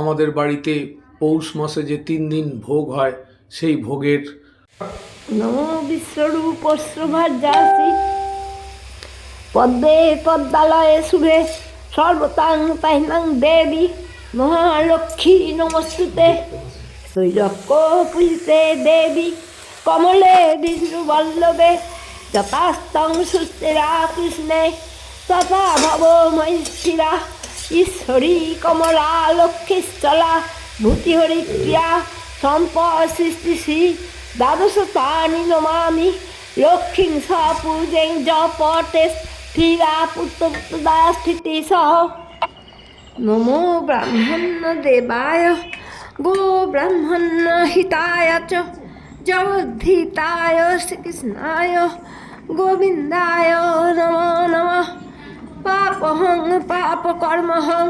আমাদের বাড়িতে পৌষ মাসে যে তিন দিন ভোগ হয়, সেই ভোগের পদ্মে পদ্মালয়ে সুরে সর্বতাং তাহিনাং দেবী মহালক্ষ্মী নমস্তুতে। শৈরক্য পূজিতে দেবী কমলে বিষ্ণু বল্লভে, যথাস্তং সুস্থিরা কৃষ্ণে, তথা ভব মহিষ্ঠিরা। ঈশ্বরী কমলা লক্ষ্মীস্থলা, ভূতিহরি ক্রিয়া, সম্পদ সৃষ্টি শ্রী দ্বাদশ তানি নমামি, লক্ষ্মীং স পূজেং জ পটে স্থিরা পুত্রদা স্থিতি সহ। নমো ব্রাহ্মণ দেবায় গো ব্রাহ্মণ হিতায় চ, জগদ্ধিতায় শ্রীকৃষ্ণায়, গোবিন্দায় নমো নমঃ। পাপহং পাপ কর্মহং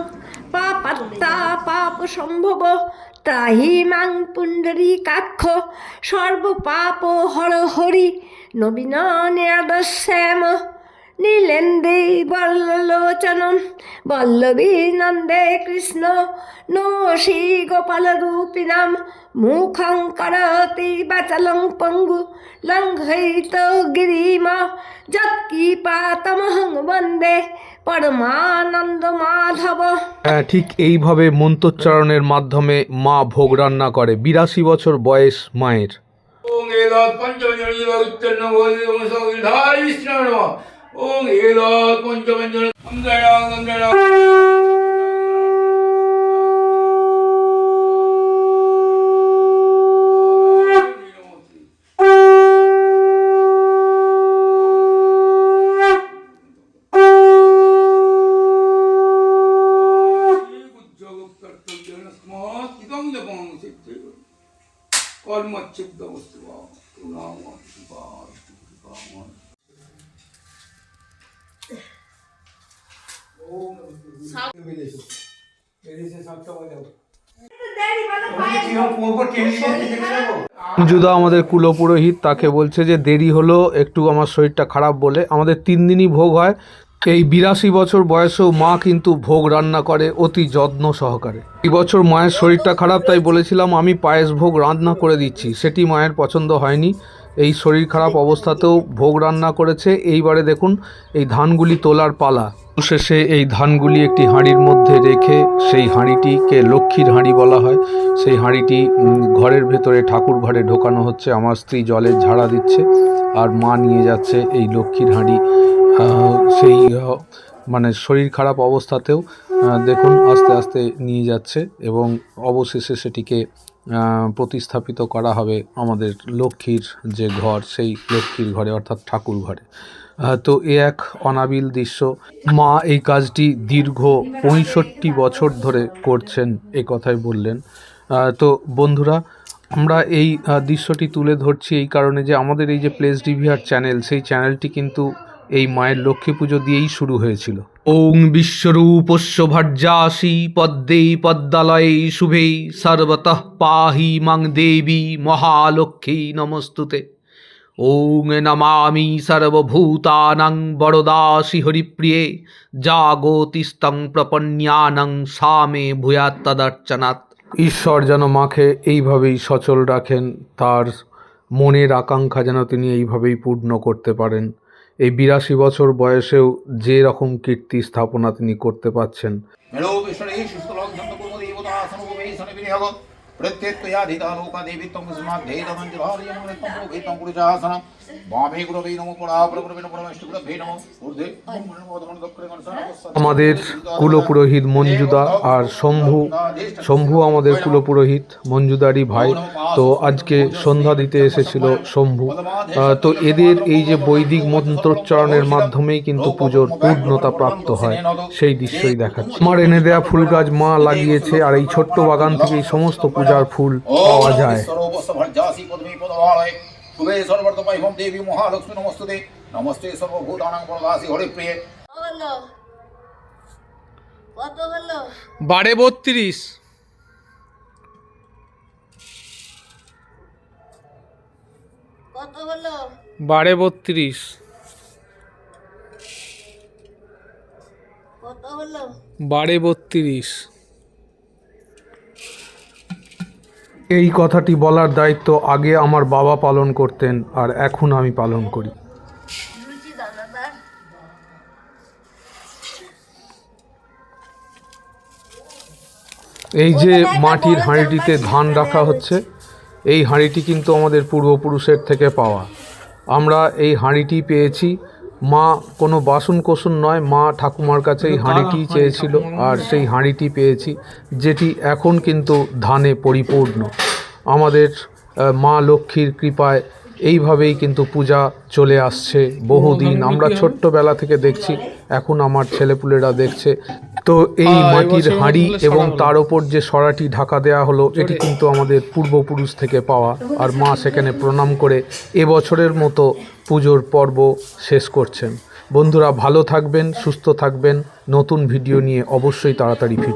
পাপাত্তা পাপ সম্ভব। তাহি মাং পুণ্ডরী কাক্ষ সর্বপাপ হর হরি নবীন নিরদশ্যাম নীলেন্দে বল্লোচনম। বল্লভী নন্দে কৃষ্ণ নো শ্রী গোপাল রূপিণাম মুখং করতি বাচলং পঙ্গু লঙ্ঘয়িত গিরিম। যৎকীপাতমহং বন্দে পরমানন্দ মাধব। হ্যাঁ ঠিক এইভাবে মন্ত্রোচ্চারণের মাধ্যমে মা ভোগ রান্না করে বিরাশি বছর বয়স মায়ের। 웅이로 꼰조면전 남자랑 남자랑 कर्म चित्त वस्तु गुणाम মঞ্জুদা আমাদের কুলপুরোহিত তাকে বলছে যে দেরি হলো একটু আমার শরীরটা খারাপ বলে। আমাদের তিন দিনই ভোগ হয়। এই বিরাশি বছর বয়সেও মা কিন্তু ভোগ রান্না করে অতি যত্ন সহকারে। এই বছর মায়ের শরীরটা খারাপ তাই বলেছিলাম আমি পায়েস ভোগ রান্না করে দিচ্ছি। সেটি মায়ের পছন্দ হয়নি। এই শরীর খারাপ অবস্থাতেও ভোগ রান্না করেছে। এইবারে দেখুন, এই ধানগুলি তোলার পালা। শেষে এই ধানগুলি একটি হাঁড়ির মধ্যে রেখে সেই হাঁড়িটিকে লক্ষ্মীর হাঁড়ি বলা হয়। সেই হাঁড়িটি ঘরের ভেতরে ঠাকুর ঘরে ঢোকানো হচ্ছে। আমার স্ত্রী জলের ঝাড়া দিচ্ছে আর মা নিয়ে যাচ্ছে এই লক্ষ্মীর হাঁড়ি। সেই মানে শরীর খারাপ অবস্থাতেও দেখুন আস্তে আস্তে নিয়ে যাচ্ছে এবং অবশেষে সেটিকে প্রতিস্থাপিত করা হবে আমাদের লক্ষ্মীর যে ঘর, সেই লক্ষ্মীর ঘরে, অর্থাৎ ঠাকুর ঘরে। তো এ এক অনাবিল দৃশ্য। মা এই কাজটি দীর্ঘ পঁয়ষট্টি বছর ধরে করছেন, এ কথাই বললেন। তো বন্ধুরা, আমরা এই দৃশ্যটি তুলে ধরছি এই কারণে যে আমাদের এই যে প্লেস ডিভিআর চ্যানেল, সেই চ্যানেলটি কিন্তু এই মায়ের লক্ষ্মী পুজো দিয়েই শুরু হয়েছিল। ওং বিশ্বরূপস্য ভর্যাসি পদ্মে পদ্মালয়ে শুভে সর্বতঃ পাহি মাং দেবী মহালক্ষ্মী নমস্তুতে। ওং নমামি সর্বভূতানাং বরদাসি হরিপ্রিয়ে জাগতিস্তং প্রপন্যানং সামে ভূয়াত তদর্চনাৎ। ঈশ্বর যেন মাকে এইভাবেই সচল রাখেন তার মনের আকাঙ্ক্ষা যেন তিনি এইভাবেই পূর্ণ করতে পারেন। এই বিরাশি বছর বয়সেও যে রকম কীর্তি স্থাপনা তিনি করতে পাচ্ছেন। আমাদের কুলপুরোহিত মঞ্জুদা আর শম্ভু। শম্ভু আমাদের কুলপুরোহিত মঞ্জুদারই ভাই। তো আজকে সন্ধ্যা দিতে এসেছিল শম্ভু। তো এদের এই যে বৈদিক মন্ত্রোচ্চারণের মাধ্যমেই কিন্তু পুজোর পূর্ণতা প্রাপ্ত হয়, সেই দৃশ্যই দেখাচ্ছে। আমার এনে দেয়া ফুল গাছ মা লাগিয়েছে আর এই ছোট্ট বাগান থেকে সমস্ত পূজার ফুল পাওয়া যায়। শুভে সর্বর্তপাইভম দেবী মহালক্ষ্মী নমস্তুতে। নমস্তে সর্বভূতানাং বরদাসি হরিপ্রিয়ে। হলো? কত বারে বত্রিশ। বারে বত্রিশ। বারে বত্রিশ। এই কথাটি বলার দায়িত্ব আগে আমার বাবা পালন করতেন আর এখন আমি পালন করি। এই যে মাটির হাঁড়িটিতে ধান রাখা হচ্ছে এই হাঁড়িটি কিন্তু আমাদের পূর্বপুরুষের থেকে পাওয়া। আমরা এই হাঁড়িটি পেয়েছি মা কোনো বাসন কোসন নয় মা ঠাকুমার কাছে এই হাঁড়িটি চেয়েছিল আর সেই হাঁড়িটি পেয়েছি যেটি এখন কিন্তু ধানে পরিপূর্ণ। আমাদের মা লক্ষ্মীর কৃপায় এইভাবেই কিন্তু পূজা চলে আসছে বহুদিন। আমরা ছোট্টবেলা থেকে দেখছি এখন আমার ছেলেপুলেরা দেখছে। তো এই মাটির হাঁড়ি এবং তার ওপর যে সরাটি ঢাকা দেওয়া হলো এটি কিন্তু আমাদের পূর্বপুরুষ থেকে পাওয়া। আর মা সেখানে প্রণাম করে এবছরের মতো পুজোর পর্ব শেষ করছেন। বন্ধুরা ভালো থাকবেন সুস্থ থাকবেন। নতুন ভিডিও নিয়ে অবশ্যই তাড়াতাড়ি ফির